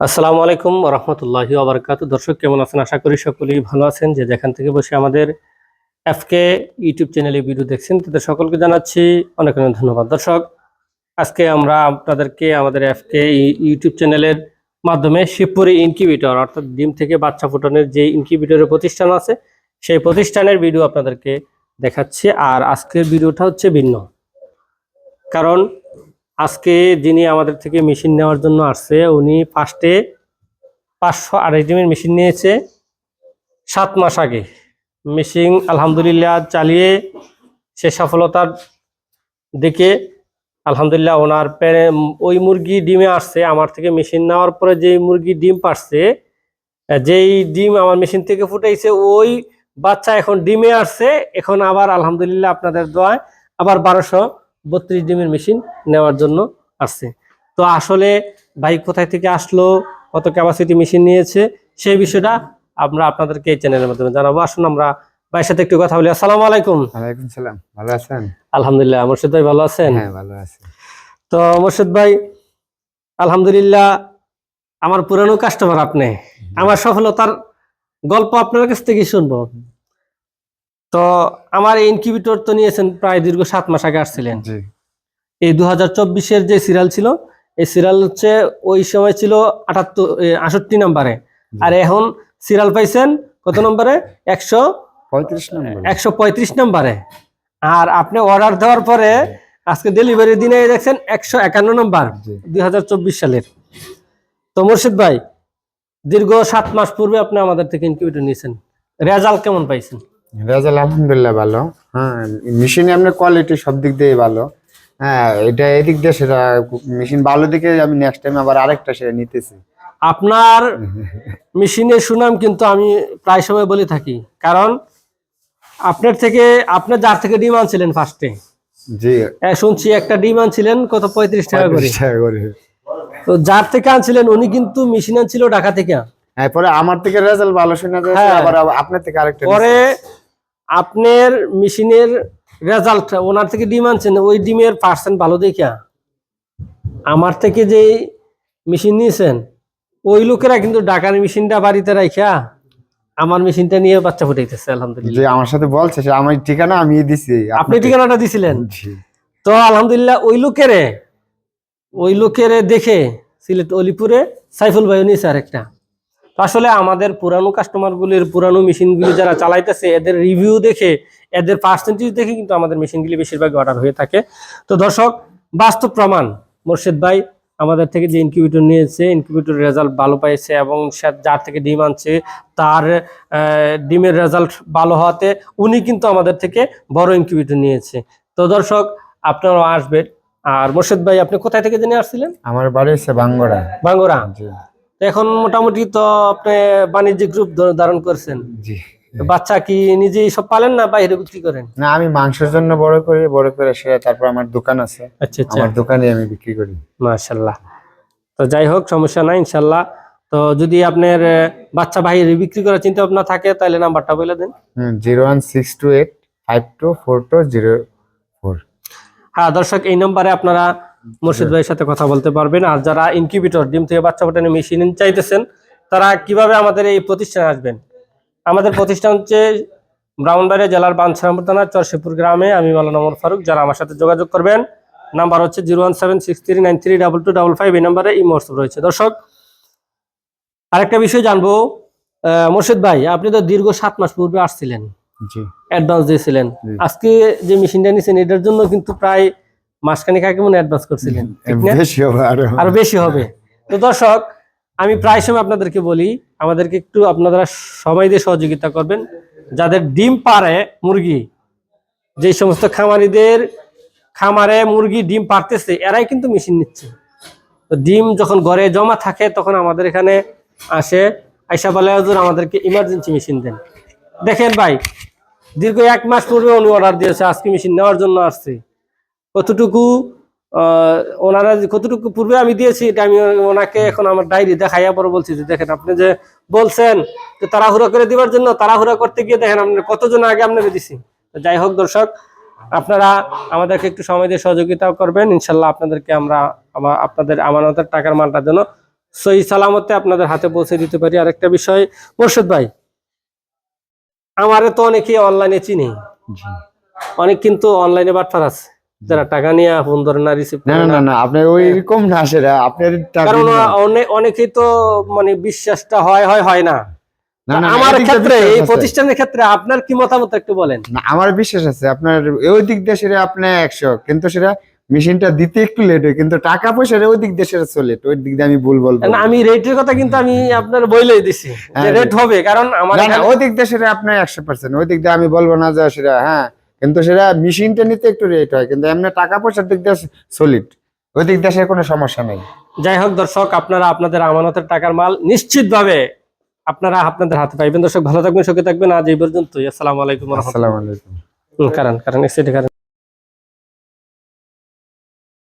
আসসালামু আলাইকুম রহমতুল্লাহি আবরকাত দর্শক, কেমন আছেন? আশা করি সকলেই ভালো আছেন। যে যেখান থেকে বসে আমাদের এফকে ইউটিউব চ্যানেলে ভিডিও দেখছেন, তাদের সকলকে জানাচ্ছি অনেক অনেক ধন্যবাদ। দর্শক, আজকে আমরা আপনাদেরকে আমাদের এফকে ইউটিউব চ্যানেলের মাধ্যমে শিবপুরি ইনকিউবেটর, অর্থাৎ ডিম থেকে বাচ্চা ফুটানোর যে ইনকিউবেটরের প্রতিষ্ঠান আছে, সেই প্রতিষ্ঠানের ভিডিও আপনাদেরকে দেখাচ্ছি। আর আজকের ভিডিওটা হচ্ছে ভিন্ন। কারণ আজকে যিনি আমাদের থেকে মেশিন নেওয়ার জন্য আসছে, উনি ফার্স্টে পাঁচশো আড়াই ডিমের মেশিন নিয়েছে সাত মাস আগে। মেশিন আলহামদুলিল্লাহ চালিয়ে সে সফলতার দিকে আলহামদুলিল্লাহ ওনার প্যারে- ওই মুরগি ডিমে আসছে, আমার থেকে মেশিন নেওয়ার পরে যে মুরগি ডিম পারছে, যেই ডিম আমার মেশিন থেকে ফুটাইছে, ওই বাচ্চা এখন ডিমে আসছে, এখন আবার আলহামদুলিল্লাহ আপনাদের দোয়ায় আবার বারোশো বত্রিশ ডিমের মেশিন নেওয়ার জন্য আসছে। তো আসলে ভাই কোথায় থেকে আসলো কত ক্যাপাসিটি মেশিন নিয়েছে সেই বিষয়টা আমরা আপনাদেরকে এই চ্যানেলের মাধ্যমে জানাব। আসুন আমরা ভাইয়ের সাথে একটু কথা বলি। আসসালামু আলাইকুম। ওয়ালাইকুম সালাম। ভালো আছেন? আলহামদুলিল্লাহ মুর্শিদ ভাই ভালো আছেন? হ্যাঁ ভালো আছি। তো মুর্শিদ ভাই আলহামদুলিল্লাহ আমার পুরানো কাস্টমার আপনি। আমার সফলতার গল্প আপনার কাছ থেকে শুনব। তো আমার ইনকিউবেটর তো নিয়েছেন প্রায় দীর্ঘ সাত মাস আগে আসছিলেন। এই দু হাজার চব্বিশের যে সিরিয়াল ছিল এই সিরিয়াল হচ্ছে ওই সময় ছিল আটাত্তর আষট্টি নাম্বারে। আর এখন সিরিয়াল পাইছেন কত নম্বরে? একশো একশো পঁয়ত্রিশ নম্বরে। আর আপনি অর্ডার দেওয়ার পরে আজকে ডেলিভারি দিনে দেখছেন একশো একান্ন নম্বর দুই হাজার চব্বিশ সালের। তো মুর্শিদ ভাই দীর্ঘ সাত মাস পূর্বে আপনি আমাদের থেকে ইনকিউবেটর নিয়েছেন। রেজাল্ট কেমন পাইছেন? রেজাল্ট আলহামদুলিল্লাহ ভালো। হ্যাঁ মেশিনে আপনার কোয়ালিটি সব দিক দিয়ে ভালো। হ্যাঁ এটা এদিক দিয়ে সেটা মেশিন ভালো দিকে আমি নেক্সট টাইম আবার আরেকটা সেটা নিতেছি। আপনার মেশিনের সুনাম কিন্তু আমি প্রায় সময় বলে থাকি। কারণ আপনার থেকে আপনার যার থেকে ডিম আনছিলেন ফার্স্টে জি। শুনছি একটা ডিম আনছিলেন কত? পঁয়ত্রিশ টাকা করে। টাকা করে। তো যার থেকে আনছিলেন উনি কিন্তু মেশিন আনছিল ঢাকা থেকে। হ্যাঁ পরে আমার থেকে রেজাল্ট ভালো শোনা যায় হ্যাঁ। আবার আপনার থেকে আরেকটা পরে আপনার মেশিনের রেজাল্ট ওনার থেকে ডিম আনছেন ওই ডিমের পার্সেন্ট ভালো দেখা আমার থেকে যে মেশিন নিয়েছেন ওই লোকেরা কিন্তু ঢাকার মেশিনটা বাড়িতে রাখা আমার মেশিনটা নিয়ে বাচ্চা ফুটাইতেছে আলহামদুলিল্লাহ। যে আমার সাথে বলছে সে আমার ঠিকানা আমি দিছি। আপনি ঠিকানাটা দিছিলেন? তো আলহামদুলিল্লাহ ওই লোকেরে ওই লোকেরে দেখে সিলেট অলিপুরে সাইফুল ভাইও নিয়েছে আরেকটা। আসলে আমাদের পুরানো কাস্টমারগুলির পুরানো মেশিনগুলি যারা চালাইতেছে এদের রিভিউ দেখে এদের পার্সেন্টেজ দেখে কিন্তু আমাদের মেশিনগুলি বেশিরভাগ অর্ডার হয়ে থাকে। তো দর্শক বাস্তব প্রমাণ মোর্শেদ ভাই আমাদের থেকে যে ইনকিউবেটর নিয়েছে ইনকিউবেটর রেজাল্ট ভালো পাইছে এবং যার থেকে ডিম আনছে তার ডিমের রেজাল্ট ভালো হওয়াতে উনি কিন্তু আমাদের থেকে বড় ইনকিউবেটর নিয়েছে। তো দর্শক আপনারাও আসবেন। আর মোর্শেদ ভাই আপনি কোথায় থেকে জেনে আসছিলেন? আমার বাড়ি হচ্ছে বাঙ্গুরা তো এখন মোটামুটি তো আপনি বাণিজ্যিক রূপ ধারণ করছেন। জি। বাচ্চা কি নিজেই সব পালেন না বাইরে বিক্রি করেন? না আমি মাংসের জন্য বড় করি বড় করে সে তারপর আমার দোকান আছে। আচ্ছা আচ্ছা। আমার দোকানে আমি বিক্রি করি। মাশাল্লাহ তো যাই হোক সমস্যা নাই ইনশাআল্লাহ। তো যদি আপনার বাচ্চা বাইরে বিক্রি করার চিন্তা ভাবনা থাকে তাহলে নাম্বারটা বলে দেন। Zero one six two eight five two four two zero four. হ্যাঁ দর্শক এই নম্বরে আপনারা মুর্শিদ ভাইয়ের সাথে কথা বলতে পারবেন। আর যারা ইনকিউবেটর ডিম থেকে বাচ্চা ফোটানো মেশিন চাইতেছেন তারা কীভাবে আমাদের এই প্রতিষ্ঠানে আসবেন? আমাদের প্রতিষ্ঠান হচ্ছে ব্রাহ্মণবাড়িয়া জেলার বাঞ্ছারামপুর থানার চরশিপুর গ্রামে। আমি মালানা ওমর ফারুক যারা আমার সাথে যোগাযোগ করবেন নাম্বার হচ্ছে zero one seven six three nine three double two double five এই নাম্বারে এই হোয়াটসঅ্যাপ রয়েছে। দর্শক আরেকটা বিষয় জানব। আহ, মোর্শেদ ভাই আপনি তো দীর্ঘ সাত মাস পূর্বে আসছিলেন। জি। অ্যাডভান্স দিয়েছিলেন। আজকে যে মেশিনটা নিয়েছেন এটার জন্য কিন্তু প্রায় মাসখানেক আগে মনে অ্যাডভান্স করছিলেন। বেশি হবে আরও আরও বেশি হবে। তো দর্শক আমি প্রায় সময় আপনাদেরকে বলি আমাদেরকে একটু আপনারা সময় দিয়ে সহযোগিতা করবেন। যাদের ডিম পারে মুরগি যে সমস্ত খামারিদের খামারে মুরগি ডিম পারতেছে এরাই কিন্তু মেশিন নিচ্ছে। তো ডিম যখন ঘরে জমা থাকে তখন আমাদের এখানে আসে আইসা বলে হুজুর আমাদেরকে ইমার্জেন্সি মেশিন দেন। দেখেন ভাই দীর্ঘ এক মাস পূর্বে উনি অর্ডার দিয়েছে আজকে মেশিন নেওয়ার জন্য আসছে। কতটুকু আহ, ওনারা কতটুকু পূর্বে আমি দিয়েছি এটা আমি ওনাকে এখন আমার ডায়েরি দেখাইয়া পরে বলছি যে দেখেন আপনি যে বলছেন যে তাড়াহুড়া করে দেওয়ার জন্য তাড়াহুড়া করতে গিয়ে দেখেন আপনার কতজন আগে আপনাকে দিছি। যাই হোক দর্শক আপনারা আমাদেরকে একটু সময় দিয়ে সহযোগিতা করবেন ইনশাল্লাহ আপনাদেরকে আমরা আপনাদের আমানতের টাকার মালটার জন্য সই সালামতে আপনাদের হাতে পৌঁছে দিতে পারি। আরেকটা বিষয় মোর্শেদ ভাই আমারে তো অনেকেই অনলাইনে চিনি। অনেক কিন্তু অনলাইনে বাটফার আছে। যারা টাকা নিয়ে ফোন ধরে না রিসিভ না না না। না আপনার ওই রকম না সেটা আপনার কারণ অনেক অনেকেই তো মানে বিশ্বাসটা হয় হয় হয় না। আমার ক্ষেত্রে এই। প্রতিষ্ঠানের ক্ষেত্রে আপনার কি মতামত একটু বলেন? না আমার বিশ্বাস আছে আপনার ওই দিক দিয়ে সেটা আপনার একশো কিন্তু সেটা মেশিনটা দিতে একটু লেট হয় কিন্তু টাকা পয়সা ওই দিক সেটা চলে ওই দিক দিয়ে আমি ভুল বলব না। আমি রেটের কথা কিন্তু আমি আপনার বইলেই দিছি যে হ্যাঁ, রেট হবে কারণ আমার ওই দিক সেটা আপনার একশো পার্সেন্ট ওই দিক দিয়ে আমি বলব না যে সেটা হ্যাঁ কিন্তু সেটা মেশিনটা নিতে একটু রেট হয় কিন্তু এমনি টাকা পয়সার দিক দিয়ে সলিড ওই দিক দিয়ে কোনো সমস্যা নেই। যাই হোক দর্শক আপনারা আপনাদের আমানতের টাকার মাল নিশ্চিতভাবে আপনারা আপনাদের হাতে পাইবেন। দর্শক ভালো থাকবেন সুখে থাকবেন। আজ এই পর্যন্তই। আসসালামু আলাইকুম আসসালামু আলাইকুম। কারণ কারণ এসে কারণ